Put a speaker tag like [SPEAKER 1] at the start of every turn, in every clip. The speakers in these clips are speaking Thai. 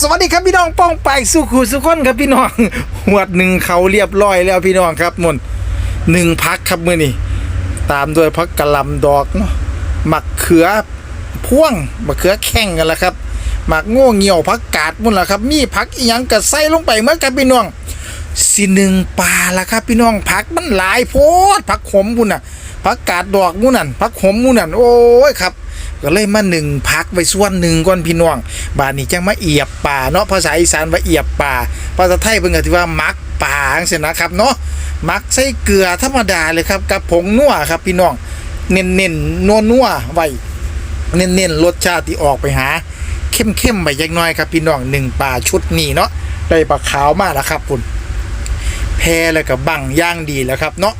[SPEAKER 1] สวัสดีครับพี่น้องป้องไปสุขุสุขคนครับพี่น้องหวดหนึ่งเขาเรียบร้อยแล้วพี่น้องครับมนหนึ่งพักครับมื่อนี้ตามด้วยพักกะลำดอกเนาะหมักเขือพ่วงมะเขือแข้งกันละครับหมักโง่เหี่ยวพักกาดมุ่นละครับ มีพักอีหยังกระใส่ลงไปเมื่อกันพี่น้องสิหนึ่งปลาละครับ พี่น้องผักมันหลายโพดผักขมพุ่นน่ะผักกาดดอกมุ่นนั่นผักขมมุ่นนั่นโอ้ยครับ ก็เลยมาหนึ่งพักไปส่วนหนึ่งก่อนพี่น้องบาดนี้จังมาเอียบป่าเนาะภาษาอีสานว่าเอียบป่าภาษาไทยเพิ่นก็ที่ว่ามักป่าจังซี่นะครับเนาะมักใส่เกลือธรรมดาเลยครับกับผงนัวครับพี่น้องเน้นๆนัวๆไว้เน้นๆรสชาติที่ออกไปหา เข้มๆไปจักหน่อยครับพี่น้องหนึ่งป่าชุดนี้เนาะได้ปลาขาวมากแล้วครับคุณแพรแล้วก็บังย่างดีแล้วครับเนาะ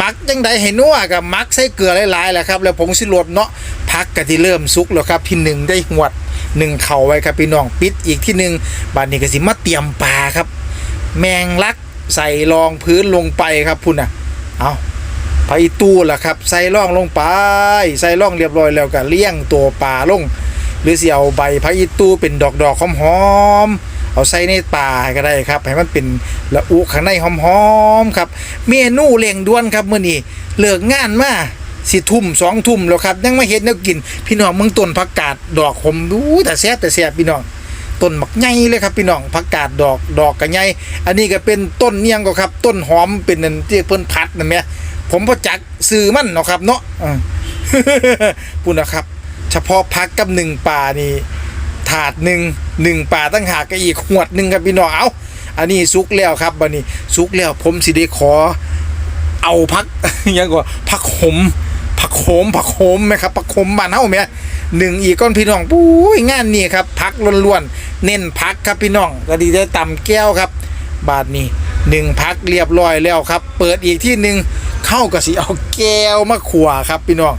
[SPEAKER 1] มักจังใดให้นัวกับมักใส่เกลือหลายๆแหละครับ แล้วผงสิรสเนาะพักกะที่เริ่มสุกแล้วครับที่หนึ่งได้หวดหนึ่งเข่าไว้ครับพี่น้องปิดอีกที่หนึ่งบานนี้ก็สิมาเตรียมปลาครับ แมงลักใส่รองพื้นลงไปครับพุ่นอะเอาไปตู้ล่ะครับ ใส่ร่องลงไป ใส่ร่องเรียบร้อยแล้วก็เลี้ยงตัวปลาลง หรือเสิเอาใบพะอีตู้เป็นดอกดอกๆหอมๆ เอาใส่ในป่าก็ได้ครับ ให้มันเป็นละอุข้างในหอมๆครับ เมนูเร่งด่วนครับมื้อนี้เลิกงานมาสิทุ่มสองทุ่มแล้วครับยังไม่เห็นแนวกิน พี่น้องเมืองต้นผักกาดดอกผมดูแต่แซ่บแต่แซ่บพี่น้องต้นหมักใหญ่เลยครับพี่น้องผักกาดดอกดอกก็ใหญ่อันนี้ก็เป็นต้นเนียงก็ครับ ต้นหอมเป็นนั่นที่เพิ่นพัดนั่นแหมผมบ่จักซื้อมันเนาะครับเนาะอ่าปุ่นนะครับ เฉพาะพักกับหนึ่งป่านี่ ถาดหนึ่งหนึ่งป่าตั้งหากก็อีกขวดหนึ่งครับพี่น้องเอาอันนี้สุกแล้วครับบันนี้สุกแล้วผมสิได้ขอ เอาพักยังกว่าพักขมผักโขมผักโขมไหมครับผักโขมบ้านเฮาไหมหนึ่งอีกก้อนพี่น้องปุ้ยงานนี่ครับพักล้วนๆเน้นพักครับพี่น้องก็ดีได้ต่ำแก้วครับ บาทนี้หนึ่งพักเรียบร้อยแล้วครับ เปิดอีกที่หนึ่งเข้ากับสิเอาแก้วมาขัวครับพี่น้อง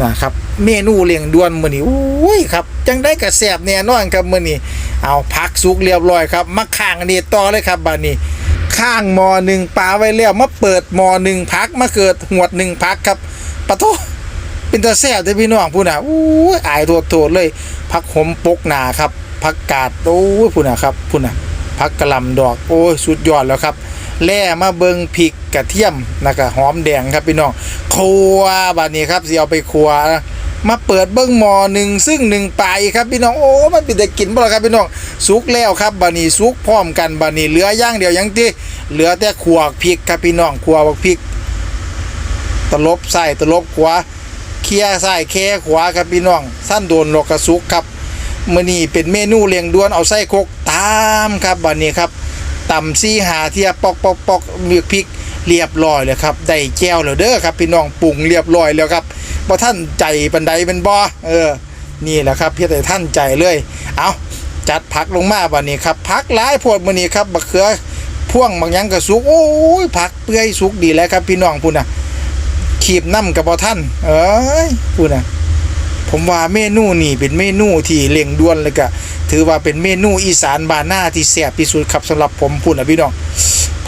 [SPEAKER 1] นะครับ เมนูเลี้ยงด่วนมื้อนี้อุ้ยครับจังได้กระแสบแน่นอนครับมื้อนี้เอาพักสุกเรียบร้อยครับมาข้างนนี้ต่อเลยครับบัดนี้ ข้างหมอหนึ่งปลาไว้แล้วมาเปิดหมอหนึ่งพักมาเกิดหวดหนึ่งพักครับปะโทเป็นตาแซ่บเด้อพี่น้องพูดน่ะอู้ยอายตัวโตเลยพักหอมปกหนาครับพักกาดโอ้ยพูดน่ะครับพูดน่ะพักกระลำดอกโอ้ยสุดยอดแล้วครับ แล่มาเบิงพริกกระเทียมนะก็หอมแดงครับพี่น้องครัวบัดนี้ครับสิเอาไปครัวมาเปิดเบิ้งหมอหนึ่งซึ่งหนึ่งไปครับพี่น้องโอ้มันเป็นแต่กินบ่ล่ะครับพี่น้องสุกแล้วครับบัดนี้สุกพร้อมกันบัดนี้เหลือย่างเดียวยังที่เหลือแต่ขัวพริกครับพี่น้องขัวบักพริก ตลบใส่ตลบขวาเคลียใส่เคขวาครับพี่น้อง สั้นโดนโลกกระสุกครับมื้อนี้เป็นเมนูเลียงด่วนเอาไส้คกตามครับบัดนี้ครับ ตำซี่หาเทียปอกปอกปอกมีพริกเรียบร้อยเลยครับได้แก้วแล้วเด้อครับ พี่น้องปรุงเรียบร้อยแล้วครับบ่ท่านใจบันไดเป็นบ่เออ นี่แหละครับเพียงแต่ท่านใจเลย เอาจัดผักลงมาบัดนี้ครับผักหลายโพดมื้อนี้ครับบักเขือพ่วงบางยังก็สุกโอ้ยผักเปื่อยสุกดีแล้วครับ พี่น้องพุ่นน่ะขีบน้ำกับบอท่าน เอ้ยพูดนะผมว่าเมนูนี่เป็นเมนูที่เล่งด่วนเลยก็ ถือว่าเป็นเมนูอีสานบานหน้าที่แซ่บที่สุดครับสำหรับผมพูดนะพี่น้อง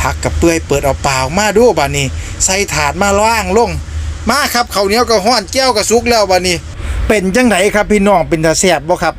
[SPEAKER 1] ผักกับเปื่อยเปิดเอาเปล่ามาดูบานนี้ ใส่ถาดมาล่างลง มาครับเขาเนี้ยก็ห้อนแก้วก็ซุกแล้วบานนี้ เป็นจังไหนครับพี่น้องเป็นตาแซ่บบ่ครับ